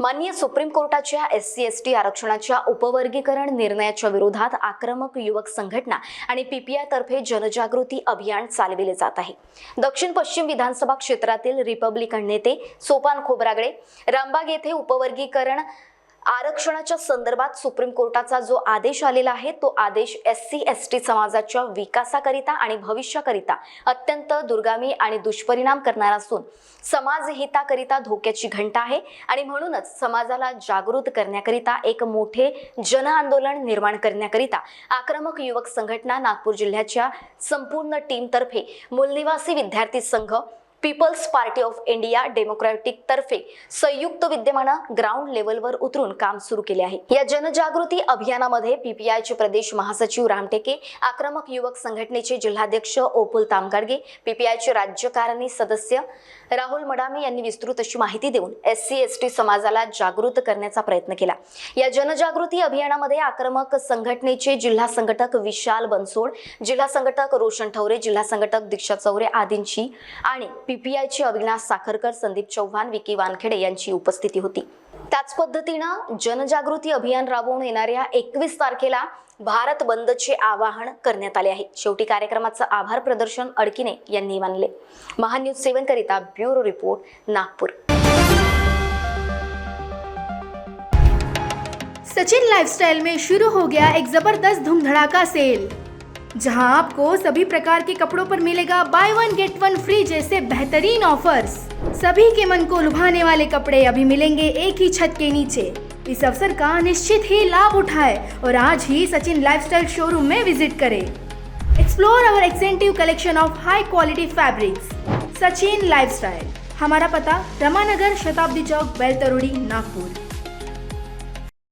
माननीय सुप्रीम कोर्टाच्या S C S T आरक्षणाच्या उपवर्गीकरण निर्णयाच्या विरोधात आक्रमक युवक संघटना आणि पीपीआय तर्फे जनजागृती अभियान चालविले जात आहे. दक्षिण पश्चिम विधानसभा क्षेत्रातील रिपब्लिकन नेते सोपान खोबरागडे रामबाग येथे उपवर्गीकरण आरक्षणाच्या संदर्भात सुप्रीम कोर्टाचा जो आदेश आलेला आहे तो आदेश एस सी एस टी समाजाच्या विकासाकरिता आणि भविष्याकरिता अत्यंत दुर्गामी आणि दुष्परिणाम करणारा असून समाजहिताकरिता धोक्याची घंटा आहे आणि म्हणूनच समाजाला जागृत करण्याकरिता एक मोठे जन आंदोलन निर्माण करण्याकरिता आक्रमक युवक संघटना नागपूर जिल्ह्याच्या संपूर्ण टीमतर्फे मूलनिवासी विद्यार्थी संघ people's party of India democratic तर्फे संयुक्त विद्यमानं ग्राउंड लेवलवर उतरून काम सुरू केले आहे. या जनजागृती अभियानामध्ये पीपीआयचे प्रदेश महासचिव रामटेके आक्रमक युवक संघटनेचे जिल्हाध्यक्ष ओपुल तामगाडगे पीपीआयचे राज्यकारणी सदस्य राहुल मडामे यांनी विस्तृत अशी माहिती देऊन एस सी एस टी समाजाला जागृत करण्याचा प्रयत्न केला. या जनजागृती अभियानामध्ये आक्रमक संघटनेचे जिल्हा संघटक विशाल बनसोड जिल्हा संघटक रोशन ठवरे जिल्हा संघटक दीक्षा चौरे आदींची आणि पीपीआयचे अविनाश साखरकर संदीप चव्हाण विकी वानखेडे यांची उपस्थिती होती. त्याच पद्धतीनं जनजागृती अभियान राबवून येणाऱ्या एकवीस तारखेला भारत बंदचे आवाहन करण्यात आले आहे. शेवटी कार्यक्रमाचं आभार प्रदर्शन अडकिने यांनी मानले. महान्यूज सेवन करिता bureau report Nagpur. Sachin lifestyle में शुरू हो गया एक जबरदस्त धूमधडाका सेल। जहाँ आपको सभी प्रकार के कपड़ों पर मिलेगा buy one get one free जैसे बेहतरीन ऑफर्स सभी के मन को लुभाने वाले कपड़े अभी मिलेंगे एक ही छत के नीचे। इस अवसर का निश्चित ही लाभ उठाए और आज ही सचिन लाइफस्टाइल शोरूम में विज़िट करें। Explore our एक्सेंटिव collection of high quality fabrics Sachin lifestyle हमारा पता रमानगर शताब्दी चौक, बेलतरोड़ी, नागपुर।